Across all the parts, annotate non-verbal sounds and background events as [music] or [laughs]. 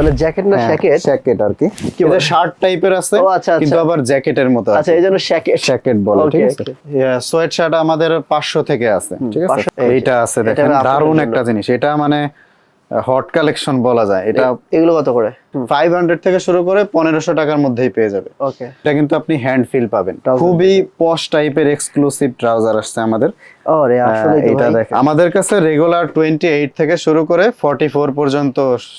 মানে জ্যাকেট না শ্যাকেট জ্যাকেট আর কি। এটা শার্ট টাইপের আছে ও, আচ্ছা, কিন্তু আচ্ছা। আবার জ্যাকেটের মতো আচ্ছা এই জন্য শ্যাকেট শ্যাকেট বলে ঠিক আছে? সোয়েট শার্ট আমাদের পাঁচশো থেকে আছে ঠিক আছে? 500 এইটা আছে দেখেন দারুণ দারুণ একটা জিনিস। এটা মানে হট কালেকশন বলা যায়। এটা এগুলো কত করে? ফাইভ হান্ড্রেড থেকে শুরু করে পনেরোশো টাকার মধ্যেই পেয়ে যাবে। ওকে। এটা কিন্তু আপনি হ্যান্ড ফিল পাবেন। খুবই পশ টাইপের এক্সক্লুসিভ ট্রাউজার আসছে আমাদের। ও রে আসলে এটা দেখেন। আমাদের কাছে রেগুলার টোয়েন্টি এইট থেকে শুরু করে ফর্টি ফোর পর্যন্ত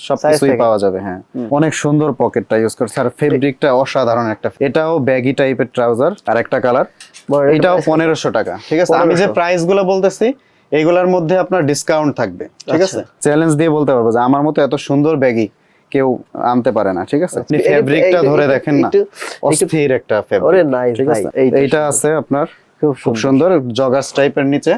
সবকিছুই। পাওয়া যাবে হ্যাঁ। অনেক সুন্দর পকেটটা ইউজ করছে। আর ফেব্রিকটা অসাধারণ একটা এটাও ব্যাগি টাইপের ট্রাউজার আর একটা কালার এটাও price পনেরোশো টাকা। ঠিক আছে? আমি যে 1500 প্রাইসগুলো বলতেছি এইগুলোর মধ্যে আপনার ডিসকাউন্ট থাকবে ঠিক আচ্ছা। আছে? চ্যালেঞ্জ দিয়ে বলতে পারব যে আমার মতো এত সুন্দর ব্যাগি কেউ আনতে পারে না ঠিক আছে? আপনি ফেব্রিকটা ধরে দেখেন না অস্থির একটা ফেব্রিক নাইস ঠিক আছে? এইটা আছে আপনার খুব সুন্দর। জগার্স টাইপের নিচে।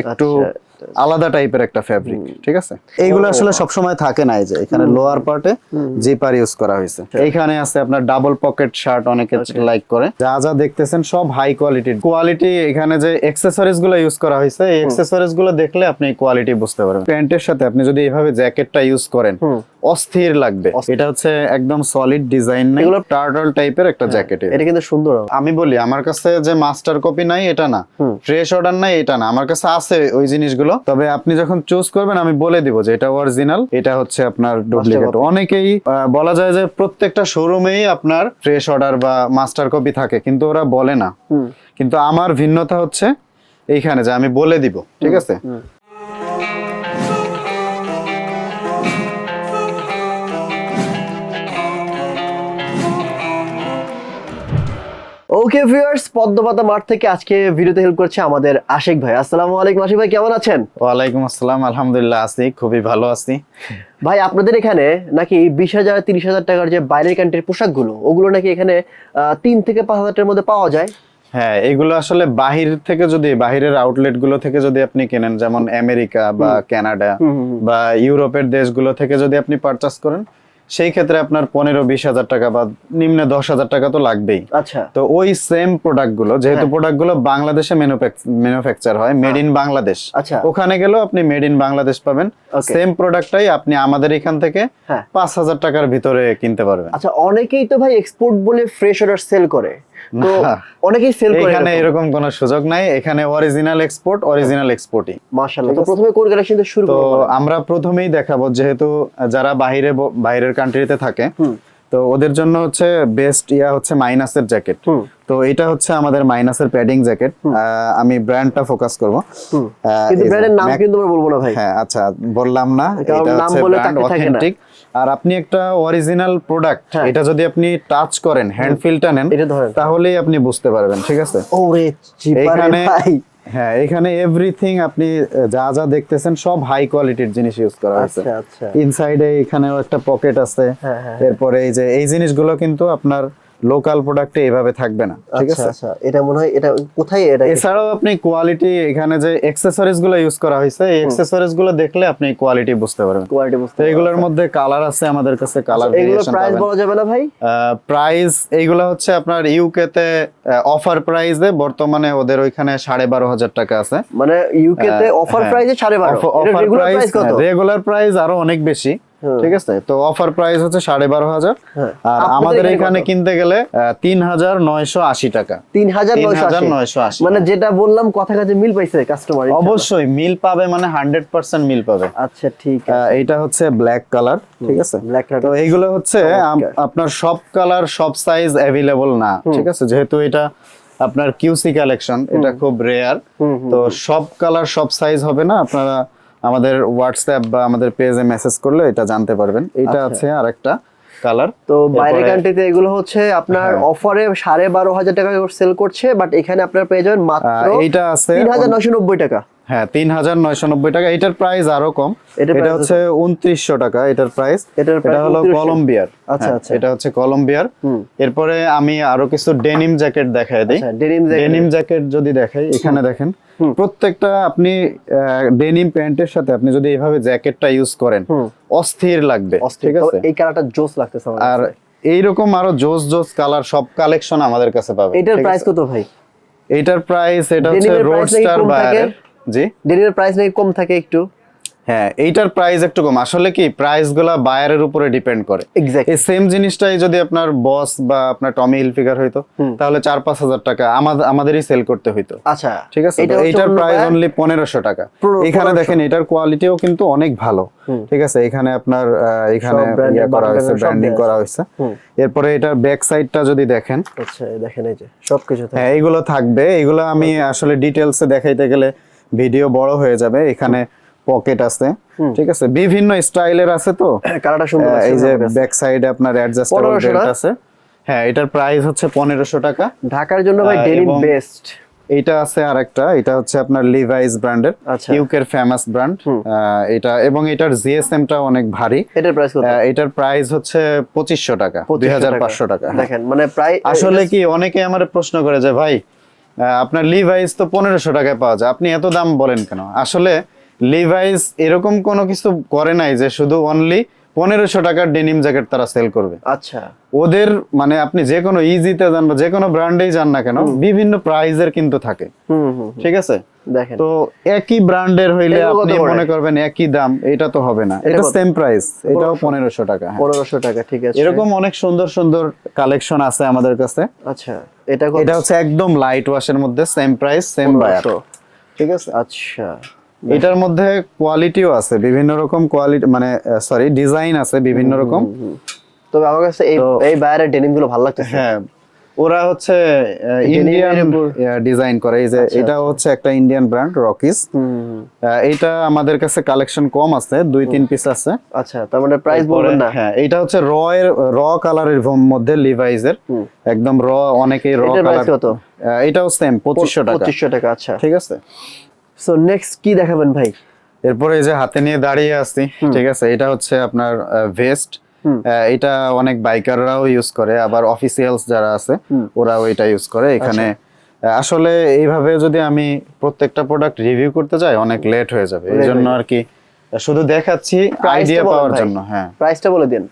একটু আচ্ছা। আলাদা টাইপের একটা ফ্যাব্রিক ঠিক আছে? এইগুলো আসলে সব সময় থাকে না এই যে এখানে লোয়ার পার্টে জিপার ইউজ করা হয়েছে। এইখানে আছে আপনার ডাবল পকেট শার্ট অনেকে লাইক করে। যা যা দেখতেছেন সব হাই কোয়ালিটির কোয়ালিটি এখানে যে অ্যাক্সেসরিজগুলো ইউজ করা হয়েছে এই অ্যাক্সেসরিজগুলো দেখলে আপনি কোয়ালিটি বুঝতে পারবেন। প্যান্টের সাথে আপনি যদি এইভাবে জ্যাকেটটা ইউজ করেন অস্থির লাগবে। এটা হচ্ছে একদম সলিড ডিজাইন নাই। এগুলো- টার্টল টাইপের একটা জ্যাকেট এটা কিন্তু সুন্দর আমি বলি আমার কাছে যে মাস্টার কপি নাই এটা না। ফ্রেশ অর্ডার নাই এটা না। আমার কাছে আছে ওই জিনিসগুলো। তবে আপনি যখন চুজ করবেন আমি বলে দিব যে এটা অরিজিনাল এটা হচ্ছে আপনার ডুপ্লিকেট অনেকেই বলা যায় যে প্রত্যেকটা শোরুমেই আপনার ফ্রেশ অর্ডার বা মাস্টার কপি থাকে কিন্তু ওরা বলে না। কিন্তু আমার ভিন্নতা হচ্ছে এইখানে যে আমি বলে দিব ঠিক আছে? ওকে ভিউয়ার্স পদ্মপাতা মাঠ থেকে আজকে ভিডিওতে হেল্প করছে আমাদের আশিক ভাই। আসসালামু আলাইকুম আশিক ভাই কেমন আছেন? ওয়ালাইকুম আসসালাম আলহামদুলিল্লাহ আছি খুবই ভালো আছি। ভাই আপনাদের এখানে নাকি বিশ হাজার তিরিশ হাজার টাকার যে বাইরের কান্ট্রির পোশাকগুলো ওগুলো নাকি এখানে তিন থেকে পাঁচ হাজার মধ্যে পাওয়া যায়? হ্যাঁ এগুলো আসলে বাহির থেকে যদি বাহিরের আউটলেটগুলো থেকে যদি আপনি কেনেন যেমন আমেরিকা বা কানাডা বা ইউরোপের দেশগুলো থেকে যদি আপনি পারচেস করেন সেই ক্ষেত্রে আপনার পনেরো বিশ হাজার টাকা বা নিম্ন দশ হাজার টাকা তো লাগবেই। আচ্ছা। তো ওই সেম প্রোডাক্টগুলো যেহেতু প্রোডাক্টগুলো বাংলাদেশে ম্যানুফ্যাকচার হয় মেড ইন বাংলাদেশ আচ্ছা। ওখানে গেলেও আপনি মেড ইন বাংলাদেশ পাবেন. সেম প্রোডাক্টটাই আপনি আমাদের এখান থেকে হ্যাঁ। পাঁচ হাজার টাকার ভিতরে কিনতে পারবেন। আচ্ছা অনেকেই তো ভাই এক্সপোর্ট বলে ফ্রেশ অর্ডার সেল করে। তো। অনেকেই সেল করে এখানে এরকম। কোনো সুযোগ নাই। এখানে অরিজিনাল এক্সপোর্ট অরিজিনাল এক্সপোর্টই মাশাআল্লাহ। তো প্রথমে কোন কালেকশন দিয়ে শুরু তো আমরা প্রথমেই দেখাবো যেহেতু যারা বাইরে বাইরের কান্ট্রিতে থাকে তো ওদের জন্য হচ্ছে বেস্ট ইয়া হচ্ছে মাইনাসের জ্যাকেট তো এটা হচ্ছে আমাদের মাইনাসের প্যাডিং জ্যাকেট আমি ব্র্যান্ডটা ফোকাস করব। কিন্তু ব্র্যান্ডের নাম কিন্তু আমরা বলব না ভাই। হ্যাঁ আচ্ছা বললাম না এটা হচ্ছে ব্র্যান্ড। অথেন্টিক আর আপনি একটা অরিজিনাল প্রোডাক্ট হ্যাঁ। এটা যদি আপনি টাচ করেন হ্যান্ড ফিলটা নেন তাহলে তাহলেই আপনি বুঝতে পারবেন ঠিক আছে? ওরে এখানে হ্যাঁ এখানে এভরিথিং আপনি যা যা দেখতেছেন সব হাই কোয়ালিটির জিনিস ইউজ করা হয়েছে। আচ্ছা আচ্ছা। ইনসাইডে এখানেও একটা পকেট আছে। হ্যাঁ, হ্যাঁ, এরপরে এই যে এই জিনিসগুলো কিন্তু আপনার লোকাল প্রোডাক্টে এভাবে থাকবে না ঠিক আচ্ছা আছে? আচ্ছা এটা মনে হয় এটা কোথায় এটা? এছাড়াও আপনি কোয়ালিটি এখানে যে অ্যাক্সেসরিজগুলো ইউজ করা হয়েছে এই অ্যাক্সেসরিজগুলো দেখলে আপনি কোয়ালিটি বুঝতে পারবেন। কোয়ালিটি বুঝতে তো এগুলোর মধ্যে কালার আছে আমাদের কাছে কালার এগুলো ভেরিয়েশন প্রাইস বলা যাবে না ভাই? প্রাইস এইগুলো হচ্ছে আপনার ইউকে তে অফার প্রাইসে বর্তমানে ওদের ওইখানে সাড়ে বারো হাজার টাকা আছে। মানে ইউকে তে অফার প্রাইসে সাড়ে বারো। অফার প্রাইস প্রাইস কত? রেগুলার প্রাইস আরও অনেক বেশি। ঠিক আছে? তো অফার প্রাইস হচ্ছে সাড়ে বারো হাজার। হ্যাঁ। আর আমাদের এখানে কিনতে গেলে তিন হাজার নয়শো আশি টাকা। তিন হাজার নয়শো আশি। মানে যেটা বললাম কথা কাছে মিল পাইছে কাস্টমার অবশ্যই মিল পাবে মানে হান্ড্রেড পার্সেন্ট মিল পাবে। আচ্ছা ঠিক এইটা হচ্ছে ব্ল্যাক কালার ঠিক আছে? ব্ল্যাক তো এইগুলো হচ্ছে আপনার সব কালার সব সাইজ অ্যাভেলেবল না ঠিক আছে? যেহেতু এটা আপনার কিউসি কালেকশন এটা খুব রেয়ার তো সব কালার সব সাইজ হবে না? আপনারা আমাদের হোয়াটসঅ্যাপ বা আমাদের পেজে মেসেজ করলে এটা জানতে পারবেন। এটা আছে আর একটা কালার তো বাইরে কান্ট্রিতে এগুলো হচ্ছে আপনার হ্যাঁ। অফারে সাড়ে বারো হাজার টাকা সেল করছে বাট এখানে আপনার পেয়ে যাবেন মাত্র এইটা আছে তিন হাজার নয়শো নব্বই টাকা। হ্যাঁ তিন হাজার নয়শো নব্বই টাকা। এটার প্রাইস আরও কম। এটা হচ্ছে উনত্রিশশো টাকা এটার প্রাইস এটা হলো কলম্বিয়ার। আচ্ছা, হ্যাঁ, আচ্ছা। এটা হচ্ছে কলম্বিয়ার। এরপরে আমি আরও কিছু ডেনিম জ্যাকেট দেখাই দিই। আচ্ছা। ডেনিম জ্যাকেট যদি দেখাই এখানে দেখেন প্রত্যেকটা আপনি ডেনিম প্যান্টের সাথে আপনি যদি এইভাবে জ্যাকেটটা ইউজ করেন অস্থির লাগবে ঠিক আছে? এই কালারটা জোস লাগতেছে আর এইরকম আরও জোস জোস কালার সব কালেকশন আমাদের কাছে পাবে এটার প্রাইস কত ভাই? এটার প্রাইস এটা হচ্ছে রোডস্টার বায়ারের জি? ডেনিমের প্রাইস নাকি কম থাকে একটু? হ্যাঁ এইটার প্রাইস একটু কম। আসলে কি প্রাইসগুলা বায়ারের উপরে ডিপেন্ড করে। এই সেম জিনিসটাই যদি আপনার বস বা আপনার টমি হিলফিগার হইতো তাহলে চার পাঁচ হাজার টাকা আমাদের আমাদেরই সেল করতে হইতো। আচ্ছা। ঠিক আছে? এইটার প্রাইস অনলি পনেরোশো টাকা। এখানে দেখেন এটার কোয়ালিটিও কিন্তু অনেক ভালো। ঠিক আছে? এখানে আপনার এখানে ইয়ে করা হয়েছে ব্র্যান্ডিং করা হয়েছে। এরপরে এটার ব্যাক সাইডটা যদি দেখেন। আচ্ছা দেখেন এই যে সবকিছু হ্যাঁ এগুলো থাকবে। এগুলো আমি আসলে ডিটেলসে দেখাইতে গেলে ভিডিও বড় হয়ে যাবে এখানে পকেট আছে ঠিক আছে? বিভিন্ন স্টাইলের আছে তো? কালারটা সুন্দর এই যে ব্যাক সাইডে আপনার অ্যাডজাস্টেবল বেল্ট আছে। হ্যাঁ এটার প্রাইস হচ্ছে পনেরোশো টাকা। ঢাকার জন্য ভাই ডেনিম বেস্ট এটা আছে আরেকটা এটা হচ্ছে আপনার লিভাইস ব্র্যান্ডের। ইউকের ফেমাস ব্র্যান্ড এটা এবং এটার জিএসএমটা অনেক ভারী। এটার প্রাইস কত? এটার প্রাইস হচ্ছে পঁচিশশো টাকা 2500 পাঁচশো টাকা। হ্যাঁ। দেখেন মানে প্রায় আসলে কি অনেকে আমার প্রশ্ন করে যে ভাই আপনার লিভাইস তো পনেরোশো টাকায় পাওয়া যায়। আপনি এত দাম বলেন কেন? আসলে লিভাইস এরকম কোনো কিছু করে নাই যে শুধু অনলি পনেরোশো টাকার ডেনিম জ্যাকেট তারা সেল করবে। আচ্ছা। ওদের মানে আপনি যে কোনো ইজিতে যান বা যে কোনো ব্র্যান্ডেই যান না কেন বিভিন্ন প্রাইজের কিন্তু থাকে। ঠিক আছে? দেখেন। তো একই ব্র্যান্ডের হইলে আপনি মনে করবেন একই দাম এটা তো হবে না। এটা সেম প্রাইস এটাও পনেরোশো। টাকা হ্যাঁ। পনেরোশো টাকা ঠিক আছে। এরকম অনেক সুন্দর সুন্দর কালেকশন আছে আমাদের কাছে। আচ্ছা। এটা এটা হচ্ছে একদম লাইট ওয়াশের মধ্যে সেম প্রাইস সেম বায়ার 1500 ঠিক আছে? আচ্ছা। এটার মধ্যে কোয়ালিটিও আছে বিভিন্ন রকম কোয়ালিটি মানে সরি ডিজাইন আছে বিভিন্ন রকম। তবে আমার কাছে এই এই বায়ারের ডেনিমগুলো ভালো লাগছে হ্যাঁ ওরা হচ্ছে ইন্ডিয়ান আচ্ছা, ডিজাইন করে। এই যে এটা হচ্ছে একটা ইন্ডিয়ান ব্র্যান্ড রকিস এইটা আমাদের কাছে কালেকশন কম আছে দুই তিন পিস আছে। আচ্ছা তার মানে প্রাইস বলবেন না? হ্যাঁ এটা হচ্ছে র এর র কালারের মধ্যে লিভাইজের একদম র অনেকেই র কালার কত? এটাও সেম পঁচিশশো টাকা। পঁচিশশো টাকা আচ্ছা। ঠিক আছে? সো নেক্সট কি দেখাবেন ভাই? এরপরে এই যে হাতে নিয়ে দাঁড়িয়ে আছি ঠিক আছে? এটা হচ্ছে আপনার ভেস্ট এটা অনেক বাইকাররাও ইউজ করে আবার অফিসিয়ালস যারা আছে ওরাও এটা ইউজ করে। এখানে আচ্ছা। আসলে এইভাবে যদি আমি প্রত্যেকটা প্রোডাক্ট রিভিউ করতে যাই অনেক লেট হয়ে যাবে। এই জন্য আর কি শুধু দেখাচ্ছি আইডিয়া পাওয়ার জন্য হ্যাঁ। প্রাইসটা বলে দিন।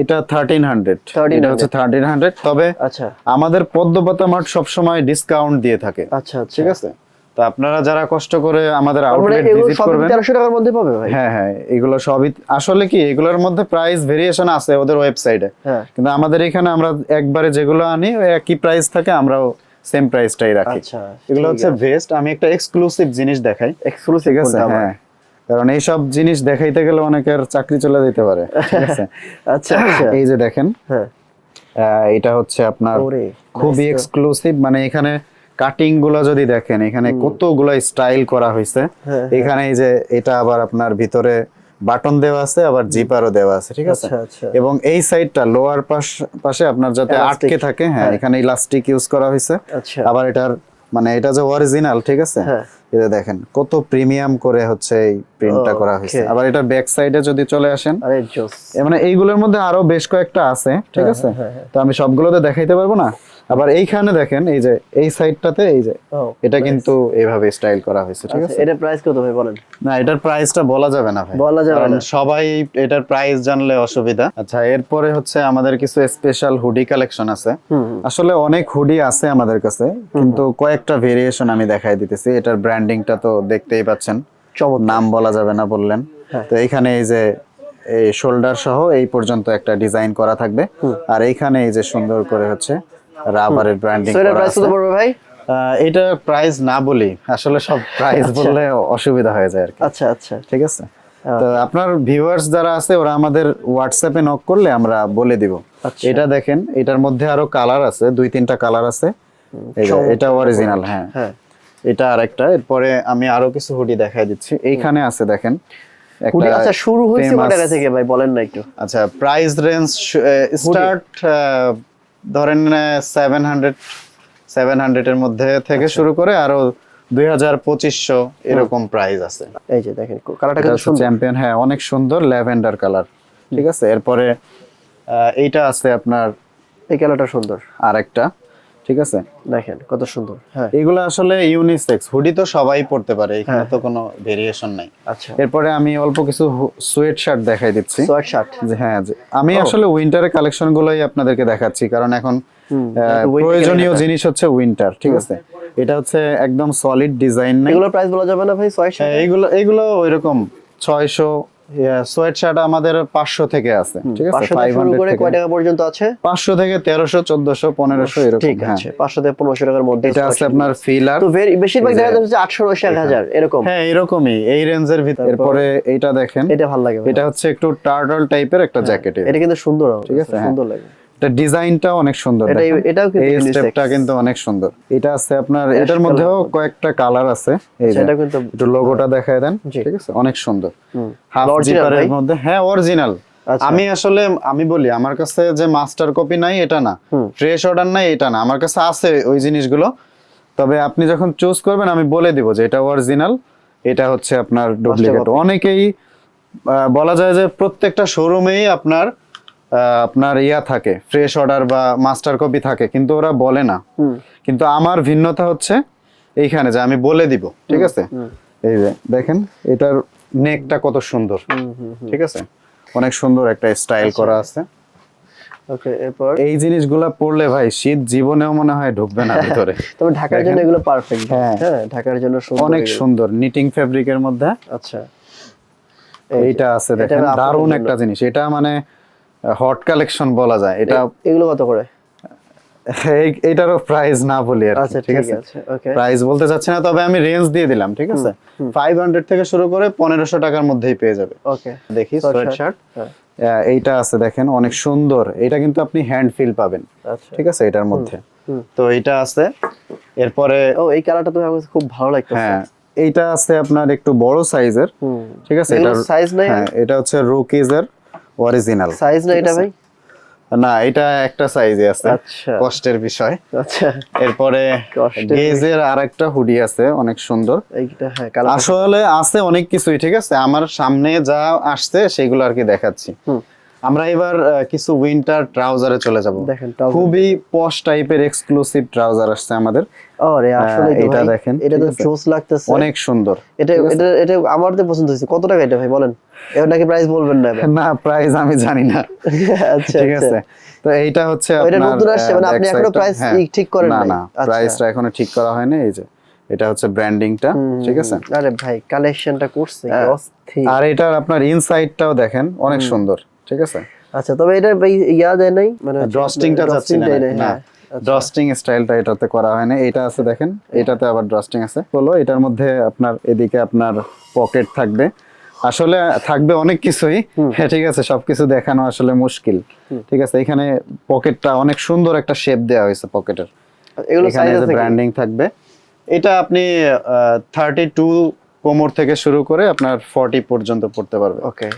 এটা থার্টিন হান্ড্রেড 1300 এটা হচ্ছে থার্টিন হান্ড্রেড তবে আচ্ছা। আমাদের পদ্মপাতা মার্ট সবসময় ডিসকাউন্ট দিয়ে থাকে। আচ্ছা আচ্ছা। ঠিক আছে? তো আপনারা যারা কষ্ট করে আমাদের আউটলেট ভিজিট সব করবেন তেরোশো টাকার মধ্যে পাবে ভাই। হ্যাঁ হ্যাঁ এগুলো সবই আসলে কি এগুলোর মধ্যে প্রাইস ভেরিয়েশন আছে ওদের ওয়েবসাইটে হ্যাঁ। কিন্তু আমাদের এখানে আমরা একবারে যেগুলো আনি একই প্রাইস থাকে আমরাও সেম প্রাইসটাই রাখি। আচ্ছা এগুলো হচ্ছে ভেস্ট আমি একটা এক্সক্লুসিভ জিনিস দেখাই। এক্সক্লুসিভ ঠিক আছে? হ্যাঁ কারণ এইসব জিনিস দেখাইতে গেলে অনেকের চাকরি চলে যেতে পারে [laughs] আচ্ছা আচ্ছা। এই যে দেখেন হ্যাঁ। এটা হচ্ছে আপনার খুবই এক্সক্লুসিভ মানে এখানে কাটিংগুলো যদি দেখেন এখানে কতগুলো স্টাইল করা হয়েছে হ্যাঁ, এখানে এই যে এটা আবার আপনার ভিতরে বাটন দেওয়া আছে আবার জিপারও দেওয়া আছে ঠিক আছে? আচ্ছা, আচ্ছা। এবং এই সাইডটা লোয়ার পাশ পাশে আপনার যাতে আটকে থাকে হ্যাঁ এখানে ইলাস্টিক ইউজ করা হয়েছে আচ্ছা। আবার এটার মানে এটা যে অরিজিনাল ঠিক আছে? হ্যাঁ। এটা দেখেন কত প্রিমিয়াম করে হচ্ছে এই প্রিন্টটা করা হয়েছে আবার এটা ব্যাক সাইডে যদি চলে আসেন আরে জোস। এ মানে এইগুলোর মধ্যে আরও বেশ কয়েকটা আছে ঠিক হ্যাঁ, আছে? তো আমি সবগুলোতে দেখাইতে পারব না? আবার এইখানে দেখেন এই যে এই সাইডটাতে এই যে এটা কিন্তু এইভাবে স্টাইল করা হয়েছে ঠিক আচ্ছা আছে? এটা প্রাইস কত ভাই বলেন? না এটার প্রাইসটা বলা যাবে না ভাই। বলা যাবে না। সবাই এটার প্রাইস জানলে অসুবিধা। আচ্ছা এরপরে হচ্ছে আমাদের কিছু স্পেশাল হুডি কালেকশন আছে। আসলে অনেক হুডি আছে আমাদের কাছে কিন্তু কয়েকটা ভেরিয়েশন আমি দেখাই দিতেছি। এটার ব্র্যান্ডিংটা তো দেখতেই পাচ্ছেন। নাম বলা যাবে না বললেন। হ্যাঁ। তো এইখানে এই যে এই শোল্ডার সহ এই পর্যন্ত একটা ডিজাইন করা থাকবে। আর এইখানে এই যে সুন্দর করে হচ্ছে রাবারের ব্র্যান্ডিং করা প্রাইস কত পড়বে ভাই? এটা প্রাইস না বলি আসলে সব প্রাইস বললে অসুবিধা হয়ে যায় আর কি। আচ্ছা আচ্ছা। ঠিক আছে? তো আপনার ভিউয়ার্স যারা আছে ওরা আমাদের হোয়াটসঅ্যাপে নক করলে আমরা বলে দিব। আচ্ছা। এটা দেখেন এটার মধ্যে আরও কালার আছে দুই তিনটা কালার আছে। এটা অরিজিনাল হ্যাঁ। হ্যাঁ। এটা আরেকটা এরপরে আমি আরও কিছু হুডি দেখাই দিচ্ছি। এইখানে আছে দেখেন। একটা হুডি আচ্ছা শুরু হয়েছে কত টাকা থেকে ভাই বলেন না একটু। আচ্ছা প্রাইস রেঞ্জ স্টার্ট ধরেন সেভেন হান্ড্রেড সেভেন হান্ড্রেড এর মধ্যে থেকে শুরু করে আরও দুই হাজার পঁচিশশো এরকম প্রাইস আছে। এই যে দেখেন কালারটা সুন্দর। চ্যাম্পিয়ন হ্যাঁ অনেক সুন্দর ল্যাভেন্ডার কালার ঠিক আছে? এরপরে আহ, এইটা আছে আপনার এই কালারটা সুন্দর। আরেকটা। ঠিক আছে? দেখেন কত সুন্দর। হ্যাঁ। এগুলো আসলে ইউনিসেক্স হুডি তো সবাই পড়তে পারে এখানে তো কোনো ভেরিয়েশন নাই। আচ্ছা। এরপরে আমি অল্প কিছু সোয়েট শার্ট দেখাই দিচ্ছি। সোয়াট শার্ট হ্যাঁ আমি আসলে উইন্টারের কালেকশন গুলোই আপনাদেরকে দেখাচ্ছি কারণ এখন প্রয়োজনীয় জিনিস হচ্ছে উইন্টার ঠিক আছে? এটা হচ্ছে একদম সলিড ডিজাইন নাই। এগুলোর প্রাইস বলা যাবে না ভাই সোয়াট হ্যাঁ, শার্ট এইগুলো এইগুলো ওইরকম ছয়শো সোয়েট শার্ট আমাদের পাঁচশো থেকে আছে। ঠিক আছে। পাঁচশো থেকে শুরু করে কয় টাকা পর্যন্ত আছে? পাঁচশো থেকে তেরোশো চোদ্দশো পনেরোশো এরকম ঠিক হ্যাঁ। আছে পাঁচশো থেকে পনেরোশো টাকার মধ্যে এটা আছে আপনার ফিলার তো বেশিরভাগ দেখা যাচ্ছে আটশো এক হাজার এরকম। হ্যাঁ এরকমই এই রেঞ্জের ভিতরে। এরপরে এটা দেখেন। এটা ভালো লাগে এটা হচ্ছে একটু টার্টল টাইপের একটা জ্যাকেট এটা কিন্তু সুন্দর ঠিক আছে, হ্যাঁ। সুন্দর লাগে। এটা ডিজাইনটা অনেক সুন্দর এটা এটাও কিন্তু এই স্টেপটা কিন্তু অনেক সুন্দর। এটা আছে আপনার এটার মধ্যেও কয়েকটা কালার আছে। এই সেটা কিন্তু একটু লোগোটা দেখায় দেন ঠিক আছে? অনেক সুন্দর। হাফ জিপারের মধ্যে হ্যাঁ অরিজিনাল আচ্ছা। আমি আসলে আমি বলি আমার কাছে যে মাস্টার কপি নাই এটা না। ফ্রেশ অর্ডার নাই এটা না। আমার কাছে আছে ওই জিনিসগুলো। তবে আপনি যখন চুজ করবেন আমি বলে দিব যে এটা অরিজিনাল এটা হচ্ছে আপনার ডুপ্লিকেট অনেকেই বলা যায় যে প্রত্যেকটা শোরুমেই আপনার আপনার ইয়া থাকে ফ্রেশ অর্ডার বা মাস্টার কপি থাকে কিন্তু ওরা বলে না। কিন্তু আমার ভিন্নতা হচ্ছে এইখানে যে আমি বলে দিব ঠিক আছে? এই যে দেখেন এটার নেকটা কত সুন্দর। ঠিক আছে? অনেক সুন্দর একটা স্টাইল আচ্ছা। করা আছে। ওকে এরপর? এই জিনিসগুলা পড়লে ভাই শীত জীবনেও মনে হয় ঢুকবে না ভিতরে। [laughs] তবে ঢাকার জন্য এগুলো পারফেক্ট হ্যাঁ। হ্যাঁ ঢাকার জন্য অনেক সুন্দর নিটিং ফেব্রিকের মধ্যে। আচ্ছা। এইটা আছে দেখেন দারুণ একটা জিনিস। এটা মানে হট কালেকশন বলা যায়। এটা এগুলো কত করে? এই- এইটারও প্রাইস না বলি আর আচ্ছা ঠিক আছে? প্রাইস বলতে চাচ্ছি না তবে আমি রেঞ্জ দিয়ে দিলাম ঠিক আছে? ফাইভ হান্ড্রেড থেকে শুরু করে পনেরোশো টাকার মধ্যেই পেয়ে যাবে। ওকে দেখি সোয়েট শার্ট হ্যাঁ। এইটা আছে দেখেন অনেক সুন্দর। এটা কিন্তু আপনি হ্যান্ড ফিল পাবেন আচ্ছা। ঠিক আছে এটার মধ্যে। তো এইটা আছে এরপরে ও এই কালারটা তো আমার খুব ভালো লাগতেছে। হ্যাঁ এইটা আছে আপনার একটু বড় সাইজের ঠিক আছে? এটা size নাই? হ্যাঁ এটা হচ্ছে রুকিজের অরিজিনাল সাইজ না এটা ভাই? না এটা একটা সাইজে আছে। আচ্ছা। কষ্টের বিষয়। আচ্ছা। এরপরে গেজের আরেকটা হুডি আছে অনেক সুন্দর। এইটা হ্যাঁ আসলে আছে অনেক কিছুই ঠিক আছে? আমার সামনে যা আসছে সেগুলো আর কি দেখাচ্ছি। হুম। আমরা এবার কিছু উইন্টার ট্রাউজারে চলে যাব। দেখেন, খুবই পশ টাইপের এক্সক্লুসিভ ট্রাউজার আসছে আমাদের। ও রে আসলে এটা দেখেন এটা তো জোস লাগতেছে। অনেক সুন্দর। এটা এটা এটা আমার তো পছন্দ হয়েছে। কত টাকা এটা ভাই বলেন? এবার নাকি প্রাইস বলবেন না না প্রাইস আমি জানি না। [laughs] আচ্ছা ঠিক আচ্ছা। আছে? তো এইটা হচ্ছে ও, এটা নতুন আসছে, মানে আপনি এখনও price হ্যাঁ, ঠিক করেন না নাই? না আচ্ছা। প্রাইসটা এখনও ঠিক করা হয়নি। এই যে এটা হচ্ছে ব্র্যান্ডিংটা ঠিক আছে? আরে ভাই কালেকশনটা করছে হ্যাঁ। অস্থির। আর এটার আপনার ইনসাইডটাও দেখেন অনেক সুন্দর। ঠিক আছে? আচ্ছা তবে এটা ইয়া দেয় নাই মানে ড্রস্টিংটা যাচ্ছে না দেয় না হ্যাঁ ড্রস্টিং স্টাইলটা এটাতে করা হয় না। এটা আছে দেখেন এটাতে আবার ড্রস্টিং আছে। হলো এটার মধ্যে আপনার এদিকে আপনার পকেট থাকবে। আসলে থাকবে অনেক কিছুই হ্যাঁ ঠিক আছে সবকিছু দেখানো আসলে মুশকিল। ঠিক আছে এখানে পকেটটা অনেক সুন্দর একটা শেপ দেওয়া হয়েছে পকেটের এগুলো সাইজ ব্র্যান্ডিং থাকবে এটা আপনি থার্টি টু কোমর থেকে শুরু করে আপনার ফর্টি পর্যন্ত পড়তে পারবে। ওকে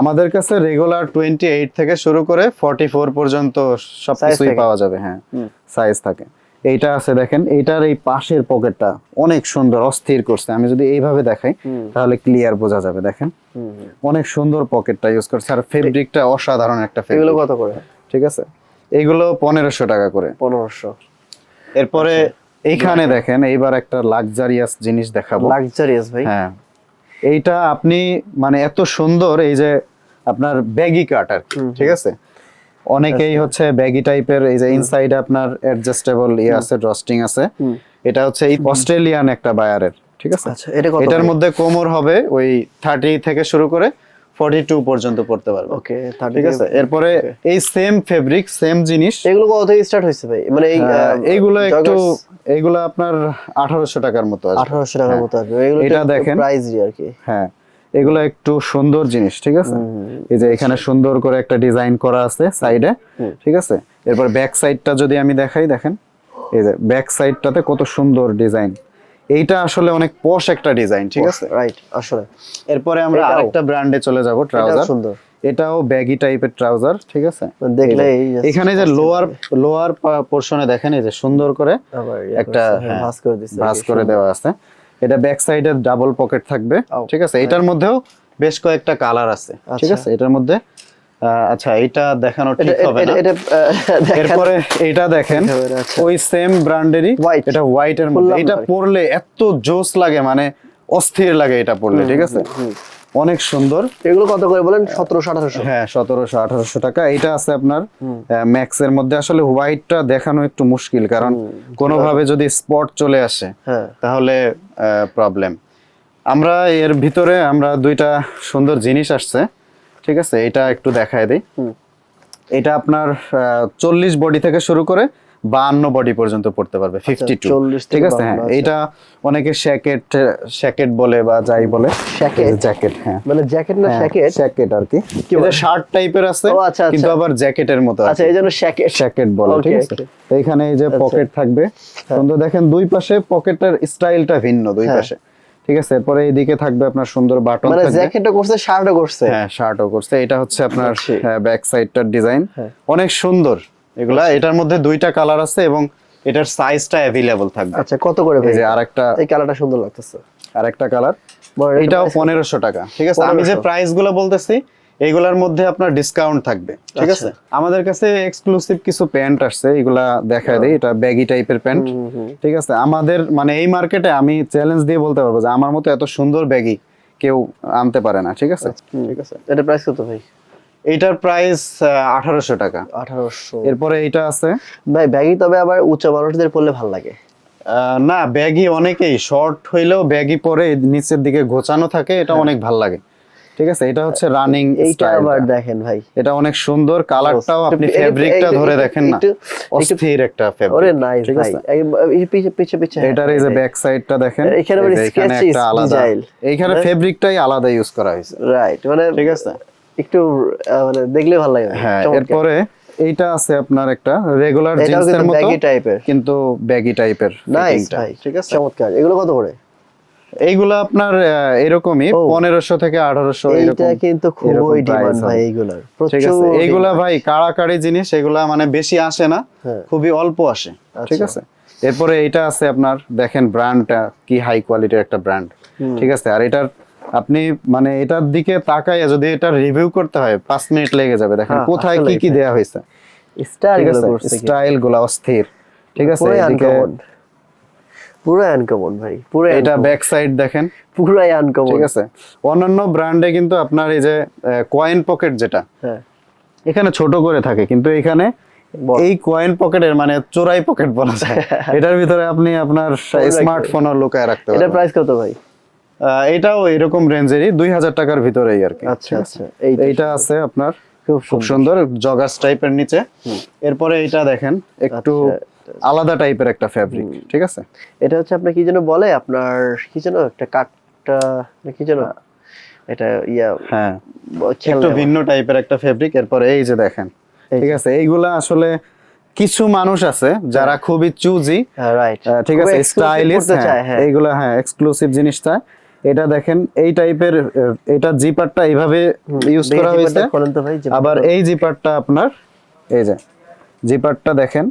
আমাদের কাছে রেগুলার টোয়েন্টি এইট থেকে শুরু করে ফর্টি ফোর পর্যন্ত সবকিছুই থাকে? পাওয়া যাবে হ্যাঁ। সাইজ থাকে। এইটা আছে দেখেন এইটার এই পাশের পকেটটা অনেক সুন্দর অস্থির করছে। আমি যদি এইভাবে দেখাই তাহলে ক্লিয়ার বোঝা যাবে দেখেন। অনেক সুন্দর পকেটটা ইউজ করছে। আর ফেব্রিকটা অসাধারণ একটা এগুলো ফেব্রিক কত করে? ঠিক আছে? এইগুলো পনেরোশো টাকা করে। পনেরোশো। এরপরে এইখানে দেখেন এইবার একটা লাক্সারিয়াস জিনিস দেখাবো। লাক্সারিয়াস ভাই। হ্যাঁ। এইটা আপনি মানে এত সুন্দর এই যে আপনার ব্যাগি কাট আর ঠিক আছে? অনেকেই হচ্ছে ব্যাগি টাইপের এই যে ইনসাইডে আপনার অ্যাডজাস্টেবল ইয়ে আছে ড্রস্টিং আছে। এটা হচ্ছে এই অস্ট্রেলিয়ান একটা বায়ারের ঠিক আছে? আচ্ছা এটা এটার মধ্যে কোমর হবে ওই থার্টি থেকে শুরু করে ফর্টি টু পর্যন্ত পড়তে পারবে। ওকে ঠিক আছে? এরপরে এই সেম ফেব্রিক সেম জিনিস। এগুলো কত থেকে স্টার্ট হয়েছে ভাই? মানে এই এইগুলো একটু এইগুলো আপনার আঠারোশো টাকার মতো আসবে। আঠারোশো টাকার মতো আসবে। এগুলো এটা দেখেন। প্রাইস আর কি। হ্যাঁ এগুলো একটু সুন্দর জিনিস ঠিক আছে? এই যে এখানে সুন্দর করে একটা ডিজাইন করা আছে সাইডে ঠিক আছে? এরপর ব্যাক সাইডটা যদি আমি দেখাই দেখেন? এই যে ব্যাক সাইডটাতে কত সুন্দর ডিজাইন এইটা আসলে অনেক পশ একটা ডিজাইন ঠিক আছে? রাইট আসলে। এরপরে আমরা আরেকটা ব্র্যান্ডে চলে যাব ট্রাউজার সুন্দর। এটাও ব্যাগি টাইপের ট্রাউজার ঠিক আছে? দেখলে এখানে যে লোয়ার লোয়ার পোর্শনে দেখেন এই যে সুন্দর করে ইয়ে একটা হ্যাঁ, হ্যাঁ, ভাঁজ করে দিচ্ছে ভাঁজ করে দেওয়া আছে। এটা ব্যাক সাইডে ডাবল পকেট থাকবে ঠিক আছে? এটার মধ্যেও বেশ কয়েকটা কালার আছে ঠিক আচ্ছা। আছে? এটার মধ্যে আচ্ছা এটা দেখানো ঠিক হবে না। এটা- এরপরে এটা দেখেন আচ্ছা। ওই সেম ব্র্যান্ডেরই এটা হোয়াইট এর মধ্যে এটা পরলে এত জোস লাগে মানে অস্থির লাগে এটা পরলে ঠিক আছে? অনেক সুন্দর। এগুলো কত করে বলেন? সতেরোশো আঠারোশো। হ্যাঁ সতেরোশো আঠারোশো টাকা। এটা আছে আপনার ম্যাক্স এর মধ্যে। আসলে হোয়াইটটা দেখানো একটু মুশকিল কারণ কোনোভাবে যদি স্পট চলে আসে হ্যাঁ। তাহলে প্রবলেম আমরা এর ভিতরে আমরা দুইটা সুন্দর জিনিস আসছে। ঠিক আছে? এটা একটু দেখায় দিই। এটা আপনার চল্লিশ বডি থেকে শুরু করে বাহান্ন বডি পর্যন্ত পড়তে পারবে ফিফটি টু ঠিক আছে? হ্যাঁ 52, আচ্ছা। এটা অনেকে শ্যাকেট শ্যাকেট বলে বা যাই বলে। Shacket? জ্যাকেট হ্যাঁ। মানে জ্যাকেট না জ্যাকেট জ্যাকেট আর কি। কি বলে? শার্ট টাইপের আছে আচ্ছা, কিন্তু আচ্ছা। আবার জ্যাকেটের মতো আছে। আচ্ছা এই জন্য জ্যাকেট জ্যাকেট বলে ঠিক আছে? এখানে এই যে আচ্ছা। পকেট থাকবে। সুন্দর দেখেন দুই পাশে পকেটের স্টাইলটা ভিন্ন দুই হ্যাঁ। পাশে। ঠিক আছে? এরপরে এইদিকে থাকবে আপনার সুন্দর বাটন মানে জ্যাকেটও করছে শার্টও করছে? হ্যাঁ শার্টও করছে। এটা হচ্ছে আপনার আচ্ছা। ব্যাক সাইডটার ডিজাইন। অনেক সুন্দর। এগুলা এটার মধ্যে দুইটা কালার আছে এবং এটার সাইজটা অ্যাভেলেবল থাকবে। আচ্ছা কত করে ভাই এই যে আরেকটা এই কালারটা সুন্দর লাগতেছে। আরেকটা কালার এটাও price- পনেরোশো টাকা। ঠিক আছে? আমি যে 1500 প্রাইসগুলো বলতেছি এইগুলার মধ্যে আপনার ডিসকাউন্ট থাকবে ঠিক আচ্ছা। আছে? আমাদের কাছে এক্সক্লুসিভ কিছু প্যান্ট আসছে এগুলা দেখা দেই এটা ব্যাগি টাইপের প্যান্ট। ঠিক আছে? আমাদের মানে এই মার্কেটে আমি চ্যালেঞ্জ দিয়ে বলতে পারব যে আমার মতো এত সুন্দর ব্যাগি কেউ আনতে পারে না ঠিক আছে? ঠিক আছে এটা প্রাইস কত ভাই? এইটার প্রাইস আঠারোশো টাকা। আঠারোশো। এরপরে এটা আছে? ভাই ব্যাগই তবে আবার উচ্চ মানুষদের পরলে ভালো লাগে। না ব্যাগি অনেকেই শর্ট হইলেও ব্যাগি পরে নিচের দিকে গোছানো থাকে এটা অনেক ভালো লাগে। ঠিক আছে? এটা হচ্ছে রানিং এইটা আবার দেখেন ভাই। এটা অনেক সুন্দর কালারটাও আপনি ফেব্রিকটা ধরে দেখেন না। অস্থির একটা ওরে নাইস ভাই। এই- পিছে পিছে পিছে এটার এই যে ব্যাক সাইডটা দেখেন এখানে একটা আলাদা। এইখানে হ্যাঁ? ফেব্রিকটাই আলাদা ইউজ করা হয়েছে। রাইট মানে ঠিক আছে? একটু মানে দেখলে ভালো লাগে হ্যাঁ এরপরে এইটা আছে আপনার একটা রেগুলার জিন্সের মতো ব্যাগি টাইপের কিন্তু ব্যাগি টাইপের নাইস ভাই ঠিক আছে? চমৎকার। এগুলো কত করে? এইগুলা আপনার এরকমই পনেরোশো থেকে আঠারোশো কিন্তু খুবই ডিমান্ড ভাই। এইগুলার ঠিক আছে এইগুলা ভাই কাড়াকাড়ি জিনিস এগুলা মানে বেশি আসে না হ্যাঁ। খুবই অল্প আসে ঠিক আচ্ছা। আছে? এরপরে এটা আছে আপনার দেখেন ব্র্যান্ডটা কি হাই কোয়ালিটির একটা ব্র্যান্ড ঠিক আছে? আর এটার আপনি মানে এটার দিকে তাকায় যদি এটা রিভিউ করতে হয় পাঁচ মিনিট লেগে যাবে। দেখেন হ্যাঁ, কোথায় কি কি দেয়া হয়েছে স্টাইল ঠিকগুলো অস্থির ঠিক আছে? পুরো আনকমন ভাই পুরো এটা ব্যাক সাইড দেখেন। পুরাই আনকমন ঠিক আছে? অন্যান্য ব্র্যান্ডে কিন্তু আপনার এই যে কয়েন পকেট যেটা হ্যাঁ। এখানে ছোট করে থাকে কিন্তু এখানে এই কয়েন পকেটের মানে চোরাই পকেট বলা যায়। [laughs] এটার ভিতরে আপনি আপনার স্মার্টফোনও লুকায় রাখতে এটা প্রাইস কত ভাই? এটাও এরকম রেঞ্জেরই দুই হাজার টাকার ভিতরেই আর কি। আচ্ছা আচ্ছা। এইটা আছে আপনার খুব সুন্দর। জগাস টাইপের নিচে। এরপরে এটা দেখেন একটু আচ্ছা। আলাদা টাইপের একটা ফ্যাব্রিক ঠিক আছে? এটা হচ্ছে আপনার কি যেন বলে আপনার কি যেন একটা কাঠটা না কি যেন এটা ইয়া হ্যাঁ। একটু ভিন্ন টাইপের একটা ফেব্রিক এরপরে এই যে দেখেন ঠিক আছে? এইগুলা আসলে কিছু মানুষ আছে যারা খুবই চুজি হ্যাঁ রাইট ঠিক আছে? স্টাইলিশ হ্যাঁ। এইগুলা হ্যাঁ এক্সক্লুসিভ জিনিসটা এটা দেখেন এই টাইপের এটা জিপারটা এইভাবে ইউজ করা হয়েছে। আবার এই জিপারটা আপনার এই যে জিপারটা দেখেন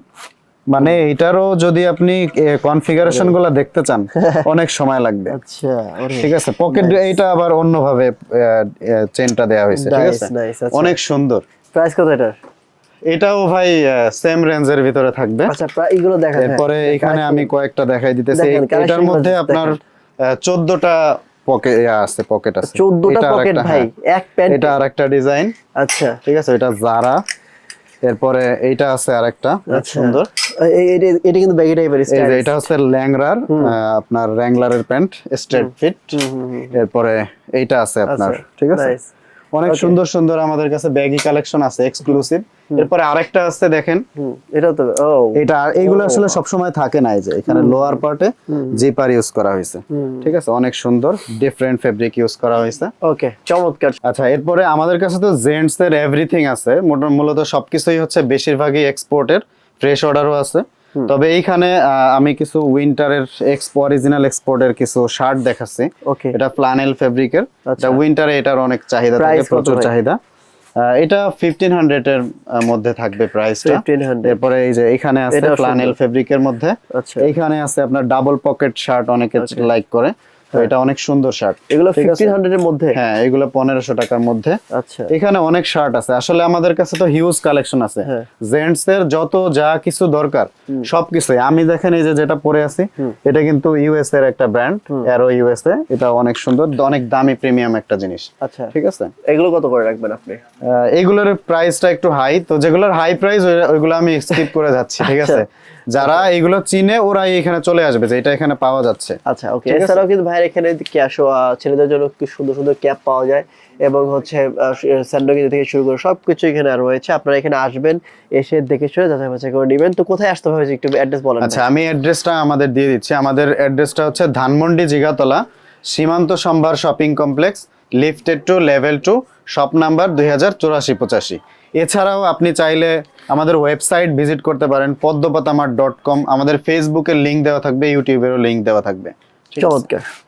মানে এটারও যদি আপনি কনফিগারেশনগুলা দেখতে চান [laughs] অনেক সময় লাগবে। আচ্ছা ঠিক আছে? পকেট এইটা আবার অন্যভাবে চেনটা দেয়া হয়েছে ঠিক আছে? আচ্ছা। অনেক সুন্দর। প্রাইস কত এটার? এটাও ভাই সেম রেঞ্জের ভিতরে থাকবে। আচ্ছা এইগুলো দেখা এরপরে এখানে আমি কয়েকটা দেখাই দিতেছি। এটার মধ্যে আপনার চোদ্দটা পকেট আছে পকেট আছে। 14টা এটা পকেট ভাই হ্যাঁ। এক প্যান্ট। এটা আরেকটা ডিজাইন আচ্ছা। ঠিক আছে? এটা জারা এরপরে এইটা আছে আরেকটা। অনেক আচ্ছা। সুন্দর। এটা- কিন্তু ব্যাগি টাইপের এটা হচ্ছে ল্যাংরার আহ, আপনার র্যাংলারের প্যান্ট স্ট্রেট ফিট এরপরে এইটা আছে আপনার আচ্ছা, ঠিক আছে. অনেক সুন্দর সুন্দর আমাদের কাছে ব্যাগি কালেকশন আছে এক্সক্লুসিভ এরপরে আরেকটা আছে দেখেন। এটা তো ও। এটা এইগুলো আসলে সব সময় থাকে না এই যে এখানে লোয়ার পার্টে জিপার ইউজ করা হয়েছে। ঠিক আছে? অনেক সুন্দর ডিফারেন্ট ফেব্রিক ইউজ করা হয়েছে। ওকে চমৎকার। আচ্ছা এরপরে আমাদের কাছে তো জেন্টস এর এভরিথিং আছে। মোটা- মূলত সবকিছুই হচ্ছে বেশিরভাগই এক্সপোর্টের ফ্রেশ অর্ডারও আছে। তবে এইখানে আমি কিছু উইন্টারের এক্সপো অরিজিনাল এক্সপোর্টের কিছু শার্ট দেখাচ্ছি। এটা ফ্লানেল ফেব্রিকের আচ্ছা। উইন্টারে এটার অনেক চাহিদা থাকে প্রচুর চাহিদা। এটা ফিফটিন হান্ড্রেড এর মধ্যে থাকবে প্রাইসটা 1500 এরপরে এই যে এখানে আছে প্লানেল ফ্লানেল। ফেব্রিকের মধ্যে। আচ্ছা। এইখানে আছে আপনার ডাবল পকেট শার্ট অনেকে লাইক করে। তো এটা অনেক সুন্দর শার্ট। এগুলো ঠিক আছে? 1500 এর মধ্যে? হ্যাঁ এগুলো টাকার মধ্যে। আচ্ছা। এখানে অনেক শার্ট আছে। আসলে আমাদের কাছে তো হিউজ কালেকশন আছে। হ্যাঁ। জেন্টস এর যত যা কিছু দরকার সবকিছুই। আমি দেখেন এই যে যেটা পরে আছি এটা কিন্তু ইউএস এর একটা ব্র্যান্ড অ্যারো ইউএসএ এটা অনেক সুন্দর অনেক দামি প্রিমিয়াম একটা জিনিস। আচ্ছা। ঠিক আছে? এগুলো কত করে রাখবেন আপনি? আহ, এইগুলোর প্রাইসটা একটু হাই তো যেগুলোর হাই প্রাইস ওইগুলো আমি স্কিপ করে যাচ্ছি। ঠিক আছে? যারা এইগুলো চিনে ওরাই এখানে চলে আসবে যে এটা এখানে পাওয়া যাচ্ছে। আচ্ছা ওকে এছাড়াও কিন্তু ভাইয়ের এখানে ক্যাশ ছেলেদের জন্য কি সুন্দর সুন্দর ক্যাপ পাওয়া যায় এবং হচ্ছে স্যান্ডোগিনি থেকে শুরু করে সব কিছু এখানে রয়েছে। আপনারা এখানে আসবেন এসে দেখে শুনে যাচাই বাছাই করে নেবেন। তো কোথায় আসতে হবে একটু অ্যাড্রেস বলেন আচ্ছা আমি অ্যাড্রেসটা আমাদের দিয়ে দিচ্ছি। আমাদের অ্যাড্রেসটা হচ্ছে Dhanmondi Jigatola Shimanto Shambhar shopping complex lifted two level two shop number দুই হাজার চুরাশি পঁচাশি। এছাড়াও আপনি চাইলে আমাদের ওয়েবসাইট ভিজিট করতে পারেন পদ্মপতামার ডট কম আমাদের ফেসবুকের লিঙ্ক দেওয়া থাকবে ইউটিউবেরও লিঙ্ক দেওয়া থাকবে। চমৎকার।